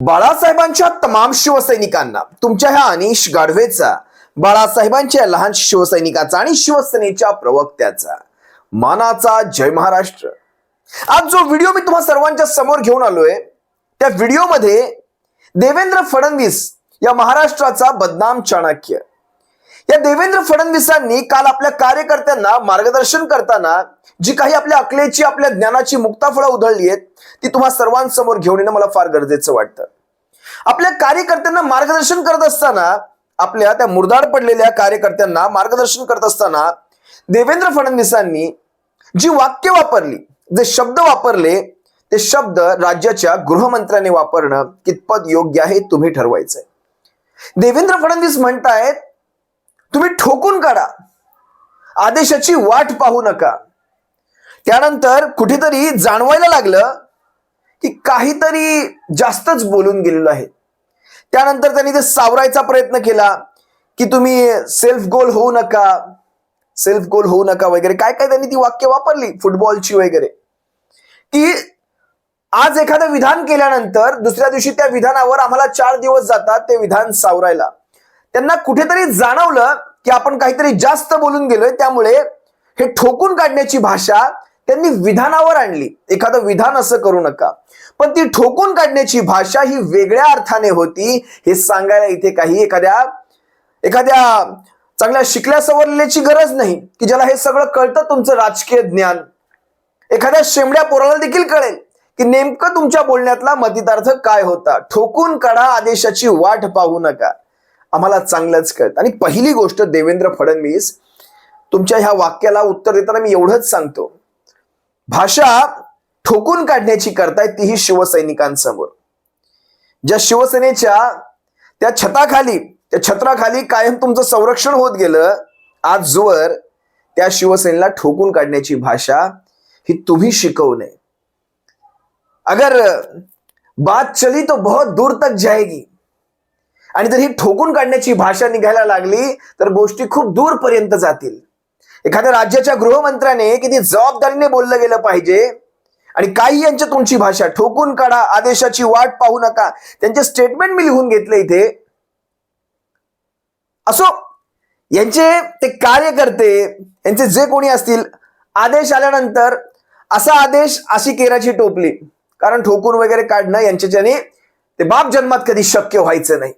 बाळासाहेबांच्या तमाम शिवसैनिकांना तुमच्या ह्या अनिश गाढवेचा बाळासाहेबांच्या लहान शिवसैनिकाचा आणि शिवसेनेच्या प्रवक्त्याचा. मानाचा जय महाराष्ट्र. आज जो व्हिडिओ मी तुम्हा सर्वांच्या समोर घेऊन आलोय त्या व्हिडिओमध्ये देवेंद्र फडणवीस या महाराष्ट्राचा बदनाम चाणक्य. या देवेंद्र फडणवीसांनी काल आपल्या कार्यकर्त्यांना मार्गदर्शन करताना जी काही आपल्या अकलेची आपल्या ज्ञानाची मुक्ताफळं उधळली आहेत ती तुम्हा सर्वांसमोर घेऊन येणं मला फार गरजेचं वाटतं. आपल्या कार्यकर्त्यांना मार्गदर्शन करत असताना आपल्या त्या मुरदाड पडलेल्या कार्यकर्त्यांना मार्गदर्शन करत असताना देवेंद्र फडणवीसांनी जी वाक्य वापरली जे शब्द वापरले ते शब्द राज्याच्या गृहमंत्र्याने वापरणं कितपत योग्य आहे तुम्ही ठरवायचंय. देवेंद्र फडणवीस म्हणतायत तुम्ही ठोकून काढा. आदेशाची वाट पाहू नका. त्यानंतर कुठेतरी जाणवायला लागलं की काहीतरी जास्तच बोलून गेलेलो आहे. त्यानंतर त्यांनी ते सावरायचा प्रयत्न केला की तुम्ही सेल्फ गोल होऊ नका सेल्फ गोल होऊ नका वगैरे. काय काय त्यांनी ती वाक्य वापरली? फुटबॉलची वगैरे. की आज एखादं विधान केल्यानंतर दुसऱ्या दिवशी त्या विधानावर आम्हाला चार दिवस जातात ते विधान सावरायला. त्यांना कुठेतरी जाणवलं की आपण काहीतरी जास्त बोलून गेलोय त्यामुळे हे ठोकून काढण्याची भाषा त्यांनी विधानावर आणली. एखादं विधान असं करू नका. पण ती ठोकून काढण्याची भाषा ही वेगळ्या अर्थाने होती. हे सांगायला इथे काही एखाद्या एखाद्या चांगल्या शिकल्या सवरलेची गरज नाही की ज्याला हे सगळं कळतं तुमचं राजकीय ज्ञान. एखाद्या शेमड्या पोराला देखील कळेल की नेमकं तुमच्या बोलण्यातला मतितार्थ काय होता. ठोकून काढा आदेशाची वाट पाहू नका. आम्हाला चांगलंच कळत. आणि पहिली गोष्ट देवेंद्र फडणवीस तुमच्या ह्या वाक्याला उत्तर देताना मी एवढंच सांगतो. भाषा ठोकून काढण्याची करताय तीही शिवसैनिकांसमोर. ज्या शिवसेनेच्या त्या छताखाली त्या छत्राखाली कायम तुमचं संरक्षण होत गेलं आज जोवर त्या शिवसेनेला ठोकून काढण्याची भाषा ही तुम्ही शिकवू नये. अगर बात चली तो बहुत दूर तक जाएगी. आणि जर ही ठोकून काढण्याची भाषा निघायला लागली तर गोष्टी खूप दूरपर्यंत जातील. एखाद्या राज्याच्या गृहमंत्र्याने किती जबाबदारीने बोललं गेलं पाहिजे आणि काही यांच्या तुमची भाषा ठोकून काढा आदेशाची वाट पाहू नका त्यांचे स्टेटमेंट मी लिहून घेतले इथे. असो यांचे ते कार्यकर्ते यांचे जे कोणी असतील आदेश आल्यानंतर असा आदेश अशी केराची टोपली कारण ठोकून वगैरे काढणं यांच्याच्याने ते बाप जन्मात कधी शक्य व्हायचं नाही.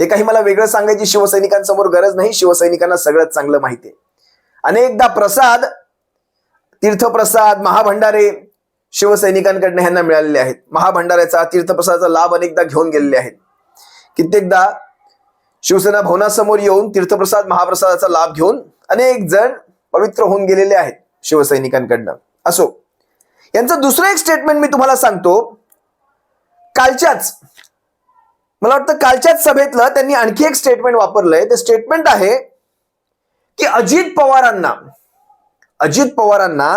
हे काही मला वेगळं सांगायची शिवसैनिकांसमोर गरज नाही. शिवसैनिकांना सगळ्यात चांगलं माहिती आहे. अनेकदा प्रसाद तीर्थप्रसाद महाभंडारे शिवसैनिकांकडनं ह्यांना मिळालेले आहेत. महाभंडाऱ्याचा तीर्थप्रसादाचा लाभ अनेकदा घेऊन गेलेले आहेत. कित्येकदा शिवसेना भवनासमोर येऊन तीर्थप्रसाद महाप्रसादाचा लाभ घेऊन अनेक जण पवित्र होऊन गेलेले आहेत शिवसैनिकांकडनं. असो यांचं दुसरं एक स्टेटमेंट मी तुम्हाला सांगतो. कालच्याच मला वाटतं कालच्याच सभेतलं त्यांनी आणखी एक स्टेटमेंट वापरलंय. ते स्टेटमेंट आहे की अजित पवारांना अजित पवारांना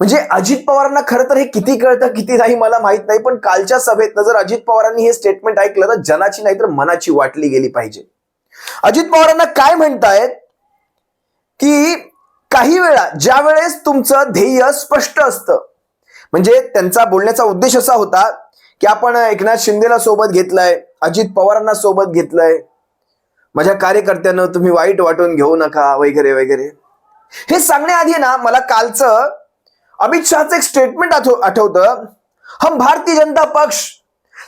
म्हणजे अजित पवारांना खरं तर हे किती कळतं किती नाही मला माहीत नाही पण कालच्या सभेतनं जर अजित पवारांनी हे स्टेटमेंट ऐकलं तर जनाची नाही तर मनाची वाटली गेली पाहिजे. अजित पवारांना काय म्हणतायत? की काही वेळा ज्या वेळेस तुमचं ध्येय स्पष्ट असतं म्हणजे त्यांचा बोलण्याचा उद्देश असा होता की आपण एकनाथ शिंदेला सोबत घेतलाय अजित पवारांना सोबत घेतलंय. माझ्या कार्यकर्त्यांना तुम्ही वाईट वाटून घेऊ नका वगैरे वगैरे. हे सांगण्याआधी ना मला कालचं अमित शहाचं एक स्टेटमेंट आठव आठवतं. हम भारतीय जनता पक्ष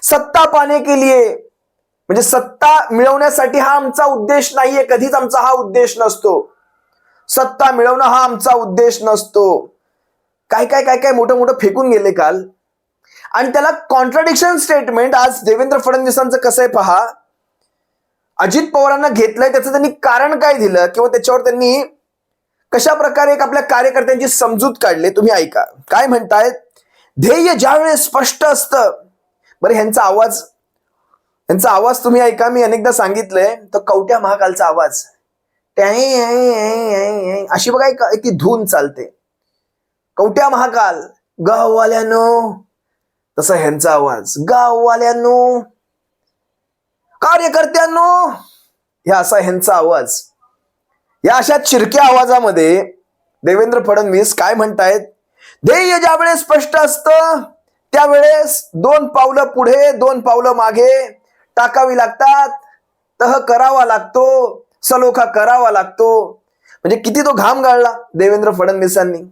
सत्ता पाने के लिए. म्हणजे सत्ता मिळवण्यासाठी हा आमचा उद्देश नाहीये कधीच आमचा हा उद्देश नसतो. सत्ता मिळवणं हा आमचा उद्देश नसतो. काय काय काय काय मोठं मोठं फेकून गेले काल. आणि त्याला कॉन्ट्राडिक्शन स्टेटमेंट आज देवेंद्र फडणवीसांचं कसं आहे पहा? अजित पवारांना घेतलंय त्याचं त्यांनी कारण काय दिलं? किंवा त्याच्यावर त्यांनी कशा प्रकारे एक आपल्या कार्यकर्त्यांची समजूत काढली? तुम्ही ऐका. काय म्हणतायत ध्येय ज्यावेळेस स्पष्ट असतं बरं ह्यांचा आवाज ह्यांचा आवाज तुम्ही ऐका. मी अनेकदा सांगितलंय तर कवट्या महाकालचा आवाज. त्या अशी बघा एक एक ती धून चालते. कवट्या महाकाल गाववाल्यानो तसा ह्यांचा आवाज गाववाल्यांनो कार्यकर्त्यांनो हे असा ह्यांचा आवाज. या अशा चिरक्या आवाजामध्ये देवेंद्र फडणवीस काय म्हणतायत? ध्येय ज्यावेळेस स्पष्ट असतं त्यावेळेस दोन पावलं पुढे दोन पावलं मागे. टाकावी लागतात तह करावा लागतो सलोखा करावा लागतो. म्हणजे किती तो घाम गाळला देवेंद्र फडणवीसांनी.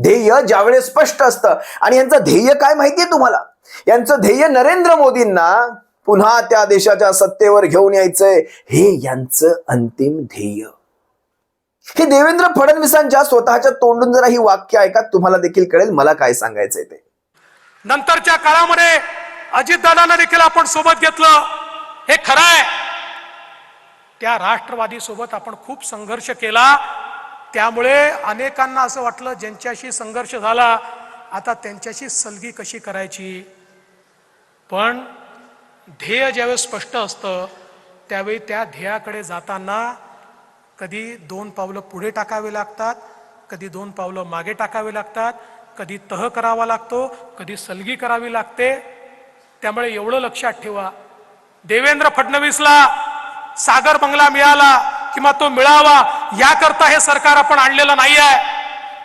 ध्येय ज्यावेळेस स्पष्ट असतं. आणि यांचं ध्येय काय माहितीये तुम्हाला? यांचं ध्येय नरेंद्र मोदींना पुन्हा त्या देशाच्या सत्तेवर घेऊन यायचंय. हे यांचं अंतिम ध्येय. हे देवेंद्र फडणवीसांच्या स्वतःच्या तोंडून जरा ही वाक्य ऐका तुम्हाला देखील कळेल मला काय सांगायचंय ते. नंतरच्या काळामध्ये अजितदादांना देखील आपण सोबत घेतलं. हे खरं आहे. त्या राष्ट्रवादी सोबत आपण खूप संघर्ष केला. त्यामुळे अनेकांना असं वाटलं ज्यांच्याशी संघर्ष झाला आता त्यांच्याशी सलगी कशी करायची? पण ध्येय ज्यावेळेस स्पष्ट असतं त्यावेळी त्या ध्येयाकडे जाताना कधी दोन पावलं पुढे टाकावे लागतात कधी दोन पावलं मागे टाकावे लागतात कधी तह करावा लागतो कधी सलगी करावी लागते. त्यामुळे एवढं लक्षात ठेवा. देवेंद्र फडणवीसला सागर बंगला मिळाला. किंवा तो मिळावा याकरता हे सरकार आपण आणलेलं नाही आहे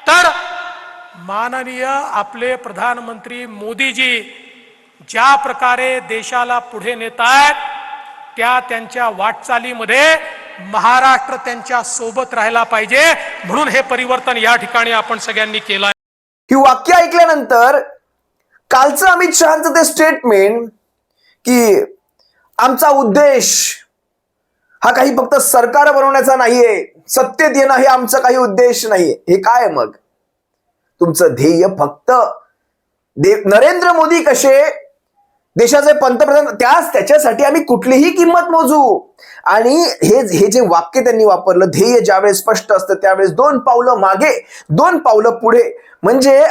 तर माननीय आपले प्रधानमंत्री मोदीजी ज्या प्रकारे देशाला पुढे नेत आहेत त्या त्यांच्या वाटचालीमध्ये महाराष्ट्र त्यांच्यासोबत राहायला पाहिजे म्हणून हे परिवर्तन या ठिकाणी आपण सगळ्यांनी केलं ही वाक्य ऐकल्यानंतर कालचं अमित शहाचं ते स्टेटमेंट की आमचा उद्देश हा काही फक्त सरकार बनवण्याचा नाहीये सत्तेत येणं हे आमचं काही उद्देश नाहीये. हे काय मग? तुमचं ध्येय फक्त दे नरेंद्र मोदी कसे? देशाचे पंतप्रधान त्याच त्याच्यासाठी आम्ही कुठलीही किंमत मोजू. आणि हे हे जे वाक्य त्यांनी वापरलं ध्येय ज्यावेळेस स्पष्ट असतं त्यावेळेस दोन पावलं मागे दोन पावलं पुढे. म्हणजे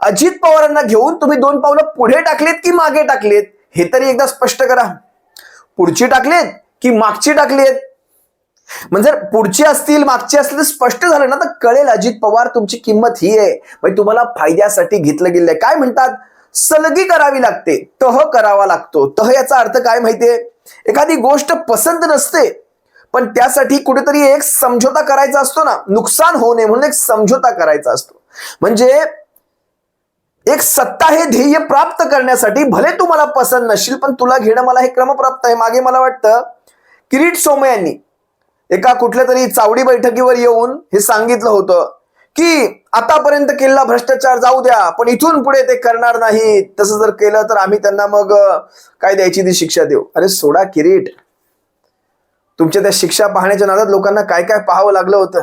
अजित पवारांना घेऊन तुम्ही दोन पावलं पुढे टाकलेत की मागे टाकलेत? हे तरी एकदा स्पष्ट करा. पुढची टाकलेत? की मागची टाकलेत म्हणजे जर पुढची असतील मागची असतील तर स्पष्ट झालं ना तर कळेल अजित पवार तुमची किंमत ही आहे. म्हणजे तुम्हाला फायद्यासाठी घेतलं गेलंय. काय म्हणतात? सलगी करावी लागते तह करावा लागतो. तह याचा अर्थ काय माहितीये? एखादी गोष्ट पसंत नसते पण त्यासाठी कुठेतरी एक समझोता करायचा असतो ना. नुकसान होऊ नये म्हणून एक समझोता करायचा असतो. म्हणजे एक सत्ता हे ध्येय प्राप्त करण्यासाठी भले तुम्हाला पसंत नसेल पण तुला घेणं मला हे क्रमप्राप्त आहे. मागे मला वाटतं किरीट सोमय यांनी एका कुठल्या तरी चावडी बैठकीवर येऊन हे सांगितलं होतं की आतापर्यंत केलेला भ्रष्टाचार जाऊ द्या पण इथून पुढे ते करणार नाही तसं जर केलं तर आम्ही त्यांना मग काय द्यायची ती शिक्षा देऊ? अरे सोडा किरीट. तुमच्या त्या शिक्षा पाहण्याच्या नादात लोकांना काय काय पाहावं लागलं होतं?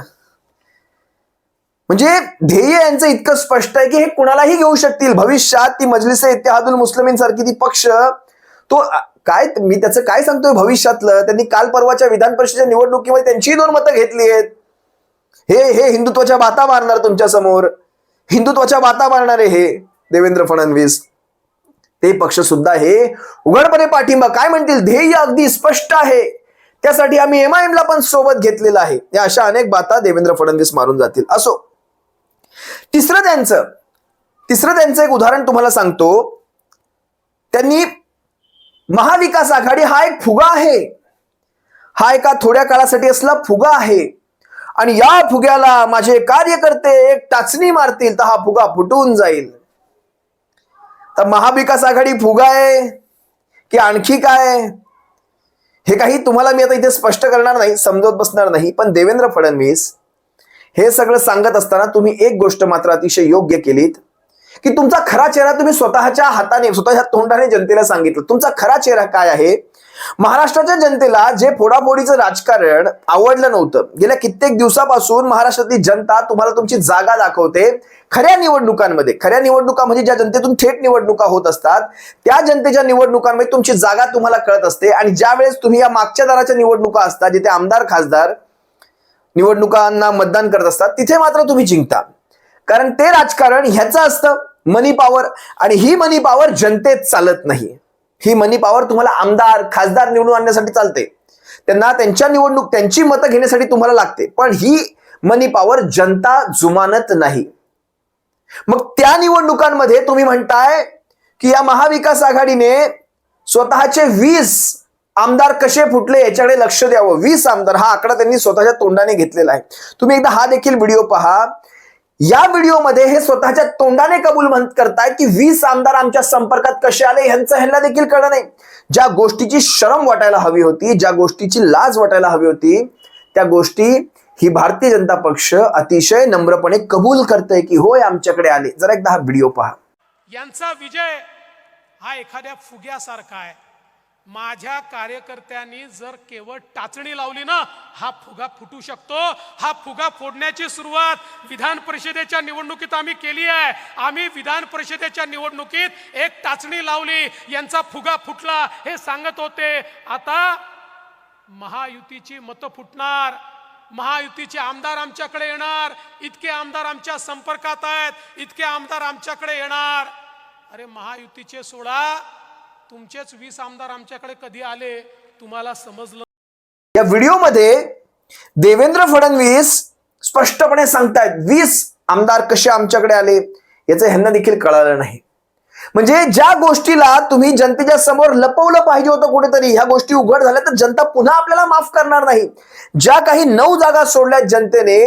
म्हणजे ध्येय यांचं इतकं स्पष्ट आहे की हे कुणालाही घेऊ शकतील. भविष्यात ती मजलिस इत्यादुल मुस्लिमीन सारखी ती पक्ष तो काय मी त्याचं काय सांगतोय भविष्यातलं? त्यांनी काल परवाच्या विधान परिषदेच्या निवडणुकीमध्ये त्यांचीही दोन मतं घेतली आहेत. हे हे हिंदुत्वाच्या बाता मारणार तुमच्यासमोर. हिंदुत्वाच्या बाता मारणारे हे देवेंद्र फडणवीस. ते पक्ष सुद्धा हे उघडपणे पाठिंबा काय म्हणतील? ध्येय अगदी स्पष्ट आहे. त्यासाठी आम्ही एमआयएमला पण सोबत घेतलेलं आहे. या अशा अनेक बाता देवेंद्र फडणवीस मारून जातील. असो. तिसरं त्यांचं. तिसरं त्यांचं एक उदाहरण तुम्हाला सांगतो. त्यांनी महाविकास आघाडी हा एक फुगा आहे. हा एका थोड्या काळासाठी असला फुगा आहे. आणि या फुग्याला माझे कार्यकर्ते एक टाचणी मारतील तर हा फुगा फुटून जाईल. तर महाविकास आघाडी फुगा आहे की आणखी काय? हे काही तुम्हाला मी आता इथे स्पष्ट करणार नाही समजवत बसणार नाही पण देवेंद्र फडणवीस हे सगळं सांगत असताना तुम्ही एक गोष्ट मात्र अतिशय योग्य केलीत की तुमचा खरा चेहरा तुम्ही स्वतःच्या हाताने स्वतःच्या तोंडाने जनतेला सांगितलं. तुमचा खरा चेहरा काय आहे? महाराष्ट्राच्या जनतेला जे फोडाफोडीचं राजकारण आवडलं नव्हतं. गेल्या कित्येक दिवसापासून महाराष्ट्रातली जनता तुम्हाला तुमची जागा दाखवते खऱ्या निवडणुकांमध्ये. खऱ्या निवडणुका म्हणजे ज्या जनतेतून थेट निवडणुका होत असतात त्या जनतेच्या निवडणुकांमध्ये तुमची जागा तुम्हाला कळत असते. आणि ज्या वेळेस तुम्ही या मागच्या दाराच्या निवडणुका असतात जिथे आमदार खासदार निवडणुकांना मतदान करत असतात तिथे मात्र तुम्ही जिंकता. कारण ते राजकारण ह्याचं असतं मनी पॉवर आणि ही मनी पॉवर जनतेत चालत नाही. ही मनी पॉवर तुम्हाला आमदार खासदार निवडून आणण्यासाठी चालते. त्यांना त्यांच्या निवडणूक त्यांची मतं घेण्यासाठी तुम्हाला लागते. पण ही मनी पॉवर जनता जुमानत नाही. मग त्या निवडणुकांमध्ये तुम्ही म्हणताय की या महाविकास आघाडीने स्वतःचे वीस आमदार कसे फुटले याच्याकडे लक्ष द्यावं. वीस आमदार हा आकडा त्यांनी स्वतःच्या तोंडाने घेतलेला आहे. तुम्ही एकदा हा देखील व्हिडिओ पहा. या व्हिडिओमध्ये हे स्वतःच्या तोंडाने कबूल म्हणत करताय की वीस आमदार आमच्या संपर्कात कसे आले ह्यांचं ह्यांना देखील कळलं नाही. ज्या गोष्टीची शरम वाटायला हवी होती ज्या गोष्टीची लाज वाटायला हवी होती त्या गोष्टी ही भारतीय जनता पक्ष अतिशय नम्रपणे कबूल करते की होय आमच्याकडे आले. जरा एकदा हा व्हिडिओ पहा. यांचा विजय हा एखाद्या फुग्यासारखा आहे. माझ्या कार्यकर्त्यांनी जर केवळ टाचणी लावली ना हा फुगा फुटू शकतो. हा फुगा फोडण्याची सुरुवात विधान परिषदेच्या निवडणुकीत आम्ही केली आहे. आम्ही विधान परिषदेच्या निवडणुकीत एक टाचणी लावली. यांचा फुगा फुटला हे सांगत होते. आता महायुतीची मतं फुटणार. महायुतीचे आमदार आमच्याकडे येणार. इतके आमदार आमच्या संपर्कात आहेत. इतके आमदार आमच्याकडे येणार. अरे महायुतीचे सोडा. तुमचेच वीस आमदार आमच्याकडे कधी आले तुम्हाला समजलं? या व्हिडिओमध्ये देवेंद्र फडणवीस स्पष्टपणे सांगतायत वीस आमदार कसे आमच्याकडे आले याचं ह्यांना देखील कळालं नाही. म्हणजे ज्या गोष्टीला तुम्ही जनतेच्या समोर लपवलं पाहिजे होतं कुठेतरी ह्या गोष्टी उघड झाल्या तर जनता पुन्हा आपल्याला माफ करणार नाही. ज्या काही नऊ जागा सोडल्या जनतेने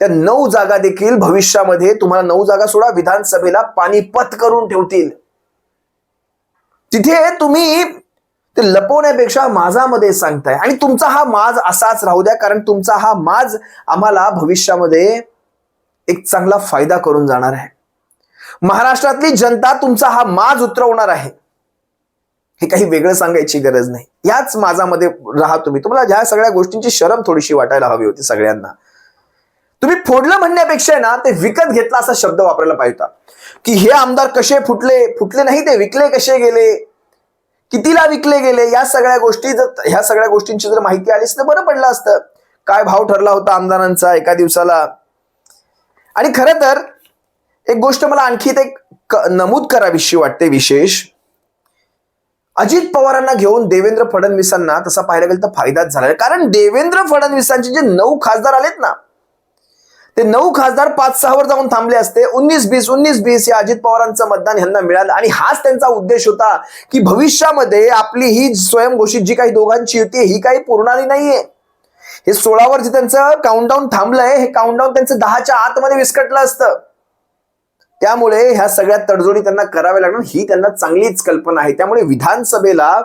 त्या नऊ जागा देखील भविष्यामध्ये तुम्हाला नऊ जागा सोडा विधानसभेला पाणीपत करून ठेवतील. तिथे तुम्ही ते लपवण्यापेक्षा माझामध्ये सांगताय. आणि तुमचा हा माज असाच राहू द्या कारण तुमचा हा माज आम्हाला भविष्यामध्ये एक चांगला फायदा करून जाणार आहे. महाराष्ट्रातली जनता तुमचा हा माज उतरवणार आहे. हे काही वेगळं सांगायची गरज नाही. याच माझामध्ये राहा तुम्ही. तुम्हाला ह्या सगळ्या गोष्टींची शरम थोडीशी वाटायला हवी होती सगळ्यांना. तुम्ही फोडलं म्हणण्यापेक्षा ना ते विकत घेतला असा शब्द वापरायला पाहिजे होता. की हे आमदार कसे फुटले? फुटले नाही ते विकले कसे गेले? कितीला विकले गेले? या सगळ्या गोष्टी जर ह्या सगळ्या गोष्टींची जर माहिती आलीच तर बरं पडलं असतं. काय भाव ठरला होता आमदारांचा एका दिवसाला? आणि खरं तर एक गोष्ट मला आणखी ते नमूद करावीशी वाटते विशेष. अजित पवारांना घेऊन देवेंद्र फडणवीसांना तसा पाहायला गेलं तर फायदाच झाला. कारण देवेंद्र फडणवीसांचे जे नऊ खासदार आलेत ना ते नऊ खासदार पाच सहावर जाऊन थांबले असते. उन्नीस बीस उन्नीस बीस या अजित पवारांचं मतदान यांना मिळालं. आणि हाच त्यांचा उद्देश होता की भविष्यामध्ये आपली ही स्वयंघोषित जी काही दोघांची युती आहे, ही काही पुरणारी नाहीये. हे सोळावर जे त्यांचं काउंटडाऊन थांबलंय. हे काउंटडाऊन त्यांचं दहाच्या आतमध्ये विस्कटलं असतं. त्यामुळे ह्या सगळ्या तडजोडी त्यांना कराव्या लागणार. ही त्यांना चांगलीच कल्पना आहे. त्यामुळे विधानसभेला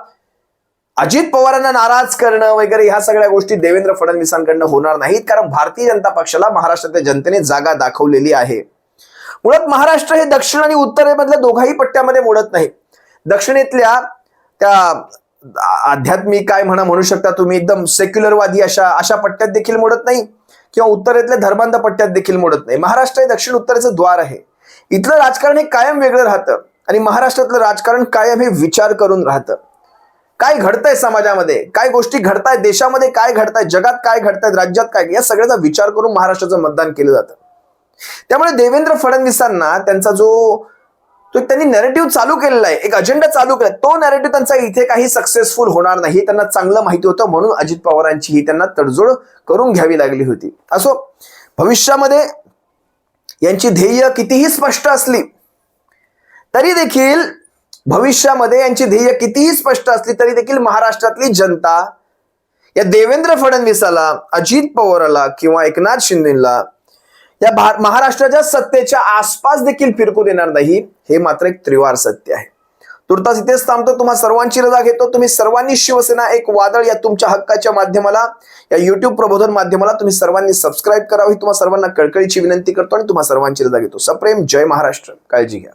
अजित पवारांना नाराज करणं वगैरे ह्या सगळ्या गोष्टी देवेंद्र फडणवीसांकडनं होणार नाहीत कारण भारतीय जनता पक्षाला महाराष्ट्रातल्या जनतेने जागा दाखवलेली आहे. मुळात महाराष्ट्र हे दक्षिण आणि उत्तरेमधल्या दोघाही पट्ट्यामध्ये मोडत नाही. दक्षिणेतल्या त्या आध्यात्मिक काय म्हणा म्हणू शकता तुम्ही एकदम सेक्युलरवादी अशा अशा पट्ट्यात देखील मोडत नाही किंवा उत्तरेतल्या धर्मांध पट्ट्यात देखील मोडत नाही. महाराष्ट्र हे दक्षिण उत्तरेचं द्वार आहे. इथलं राजकारण हे कायम वेगळं राहतं आणि महाराष्ट्रातलं राजकारण कायम हे विचार करून राहतं. काय घडतंय समाजामध्ये? काय गोष्टी घडतायत? देशामध्ये काय घडताय? जगात काय घडतायत राज्यात काय? या सगळ्याचा विचार करून महाराष्ट्राचं मतदान केलं जातं. त्यामुळे देवेंद्र फडणवीसांना त्यांचा जो तो त्यांनी नॅरेटिव्ह चालू केलेला आहे एक अजेंडा चालू केला तो नॅरेटिव्ह त्यांचा इथे काही सक्सेसफुल होणार नाही. हे त्यांना चांगलं माहिती होतं म्हणून अजित पवारांची ही त्यांना तडजोड करून घ्यावी लागली होती. असो भविष्यामध्ये यांची ध्येय कितीही स्पष्ट असली तरी देखील भविष्यामध्ये यांची ध्येय कितीही स्पष्ट असली तरी देखील महाराष्ट्रातली जनता या देवेंद्र फडणवीसाला अजित पवाराला किंवा एकनाथ शिंदेला या भा- महाराष्ट्राच्या सत्तेच्या आसपास देखील फिरकू देणार नाही हे मात्र एक त्रिवार सत्य आहे. तुर्तास इथेच थांबतो तुम्हा सर्वांची रजा घेतो. तुम्ही सर्वांनी शिवसेना एक वादळ या तुमच्या हक्काच्या माध्यमाला या युट्यूब प्रबोधन माध्यमाला तुम्ही सर्वांनी सबस्क्राईब करावी तुम्हा सर्वांना कळकळीची विनंती करतो आणि तुम्हा सर्वांची रजा घेतो. सप्रेम जय महाराष्ट्र. काळजी घ्या.